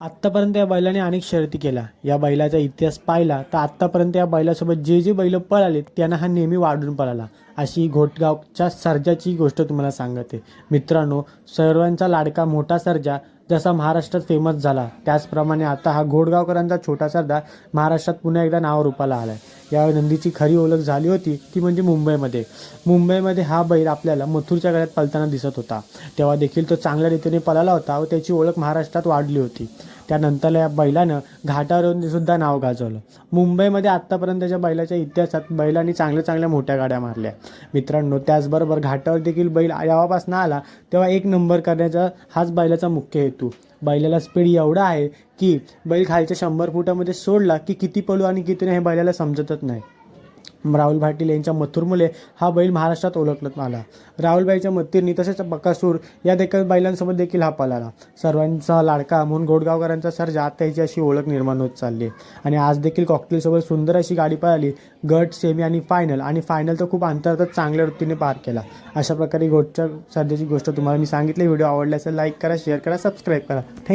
आत्तापर्यंत या बैलाने अनेक शर्यती केल्या. या बैलाचा इतिहास पाहिला तर आत्तापर्यंत या बैलासोबत जे जे बैल पळाले त्यांना हा नेहमी वाढून पळाला. अशी घोटगावच्या सर्जाची गोष्ट तुम्हाला सांगते. मित्रांनो सर्वांचा लाडका मोठा सर्जा जसा महाराष्ट्रात फेमस झाला त्याचप्रमाणे आता हा घोडगावकरांचा छोटा सरदार महाराष्ट्रात पुन्हा एकदा नावरूपाला आला आहे या नंदीची खरी ओळख झाली होती ती म्हणजे मुंबईमध्ये. मुंबईमध्ये हा बैल आपल्याला मथुरच्या गळ्यात पलताना दिसत होता. तेव्हा देखील तो चांगल्या रीतीने पळाला होता व त्याची ओळख महाराष्ट्रात वाढली होती. त्यानंतर या बैलानं घाटावरून सुद्धा नाव गाजवलं. मुंबईमध्ये आत्तापर्यंतच्या बैलाच्या इतिहासात बैलांनी चांगल्या चांगल्या मोठ्या गाड्या मारल्या. मित्रांनो त्याचबरोबर घाटावर देखील बैल जेव्हापासून आला तेव्हा एक नंबर करण्याचा हाच बैलाचा मुख्य हेतू. बैलाला स्पीड एवढा आहे की बैल खालच्या शंभर फुटामध्ये सोडला की किती पळू आणि किती नाही हे बैलाला समजतच नाही. राहुल भाटील यांच्या मथुरमुळे हा बैल महाराष्ट्रात ओळखण्यात आला. राहुलबाईच्या मत्तीरनी तसेच बकासूर या देखील बैलांसोबत देखील हा पळाला सर्वांचा लाडका म्हणून गोडगावकरांचा सर्जा आता याची अशी ओळख निर्माण होत चालली आणि आज देखील कॉकटेलसोबत सुंदर अशी गाडी पळाली. गट सेमी आणि फायनल आणि फायनल तर खूप अंतरातच चांगल्या वृत्तीने पार केला. अशा प्रकारे गोटच्या सध्याची गोष्ट तुम्हाला मी सांगितली. व्हिडिओ आवडल्यास असेल लाईक करा शेअर करा सबस्क्राईब करा. थँक्यू